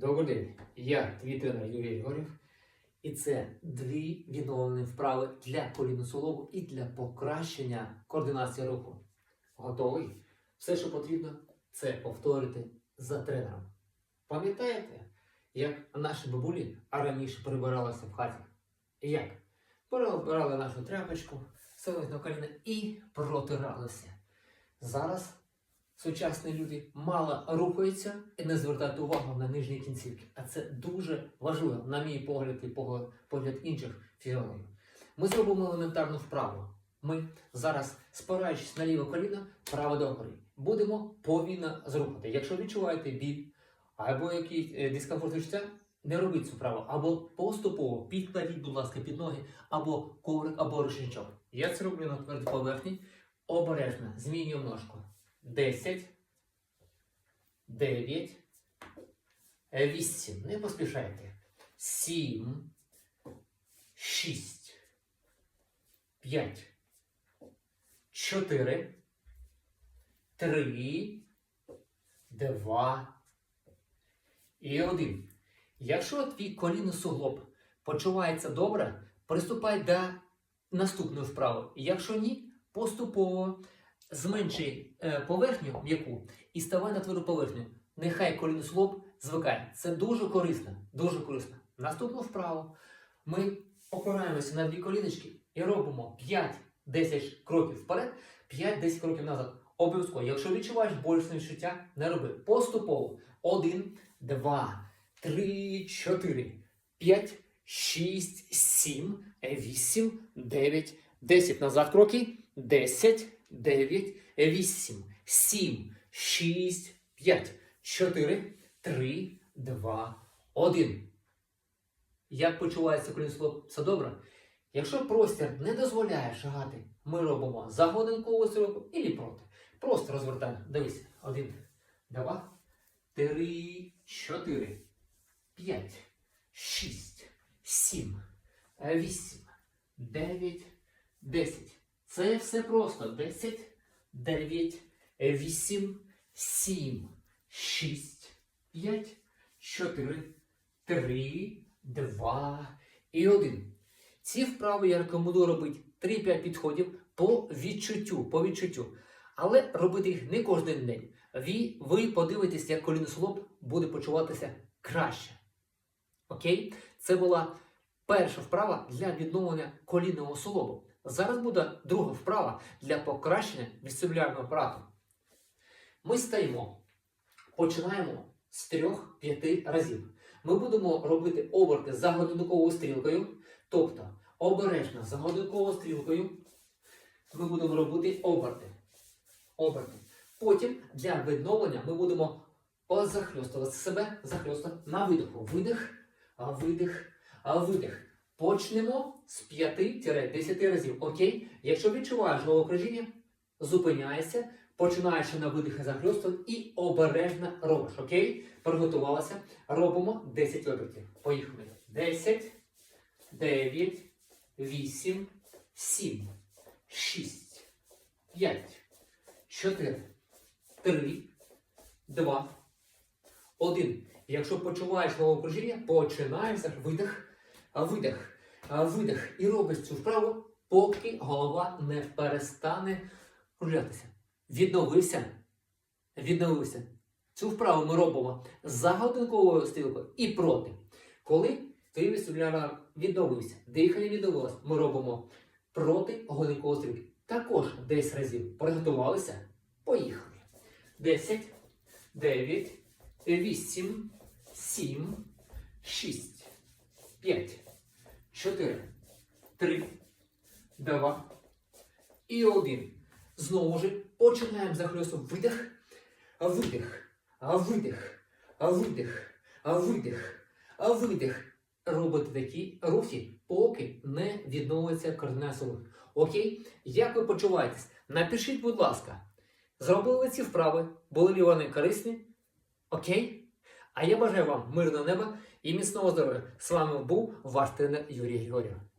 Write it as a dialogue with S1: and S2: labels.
S1: Добрий день, я твій тренер Юрій Григорів. І це дві відновлені вправи для коліносолову і для покращення координації руху. Готовий? Все, що потрібно, це повторити за тренером. Пам'ятаєте, як наші бабулі раніше прибиралися в хаті? Як? Перебирали нашу тряпочку, селись на коліна і протиралися. Зараз сучасні люди мало рухаються і не звертають увагу на нижні кінцівки. А це дуже важливо, на мій погляд і погляд інших фізіологів. Ми зробимо елементарну вправу. Ми зараз, спираючись на ліве коліно, право догори, будемо повільно зрухати. Якщо відчуваєте біль або якийсь е, дискомфорт відчуття, не робіть цю вправу. Або поступово підкладіть, будь ласка, під ноги, або коврик, або рушничок. Я це роблю на твердій поверхні. Обережно змінюємо ножку. 10, 9, 8. Не поспішайте. 7, 6, 5, 4, 3, 2 і 1. Якщо твій коліно суглоб почувається добре, приступай до наступної вправи. Якщо ні, поступово зменши е, поверхню м'яку і ставай на тверду поверхню. Нехай колінослоп звикає. Це дуже корисно. Дуже корисно. Наступну вправу ми опираємося на дві коліночки і робимо 5-10 кроків вперед, 5-10 кроків назад. Обов'язково, якщо відчуваєш болісне відчуття, не роби. Поступово. 1, 2, 3, 4, 5, 6, 7, 8, 9, 10. Назад кроки. 10, 9, 8, 7, 6, 5, 4, 3, 2, 1. Як почувається колінслоп? Все добре? Якщо простір не дозволяє шагати, ми робимо за годинкову стрілку і проти. Просто розвертаємо. Дивись. Один, два, три, чотири, п'ять, шість, сім, вісім, дев'ять, десять. Це все просто. Десять, дев'ять, вісім, сім, шість, п'ять, чотири, три, два і один. Ці вправи я рекомендую робити 3-5 підходів по відчуттю, по відчуттю. Але робити їх не кожен день. Ви, ви подивитесь, як колінослоп буде почуватися краще. Окей? Це була перша вправа для відновлення колінного суглобу. Зараз буде друга вправа для покращення вестибулярного апарату. Ми стаємо, починаємо з 3-5 разів. Ми будемо робити оберти за годинниковою стрілкою, тобто обережно за годинниковою стрілкою ми будемо робити оберти. оберти. Потім для відновлення ми будемо позахльостувати себе, захльостувати на видиху. Видих, видих, видих. Почнемо з 5-10 разів. Окей? Якщо відчуваєш головокружіння, зупиняєшся, починаєш на видих і захльостувати і обережно робиш. Окей? Приготувалися. Робимо 10 обертів. Поїхали. 10, 9, 8, 7, 6, 5, 4, 3, 2, 1. Якщо почуваєш головокружіння, починаєш видих, видих, видих. І робиш цю вправу, поки голова не перестане кружлятися. Відновився. Відновився. Цю вправу ми робимо за годинковою стрілкою і проти. Коли твій вестибуляр відновився, дихання відновилось, ми робимо проти годинкової стрілки. Також 10 разів. Приготувалися? Поїхали. 10, 9, 8, 7, 6, 5, 4, 3, 2 і 1. Знову ж починаємо захльостувати. Видих, видих, видих, видих, видих, видих. Робите такі рухи, поки не відновиться координація руху. Окей? Як ви почуваєтесь? Напишіть, будь ласка, зробили ці вправи, були ли вони корисні? Окей? А я бажаю вам мирного неба і міцного здоров'я. З вами був ваш тренер Юрій Григорів.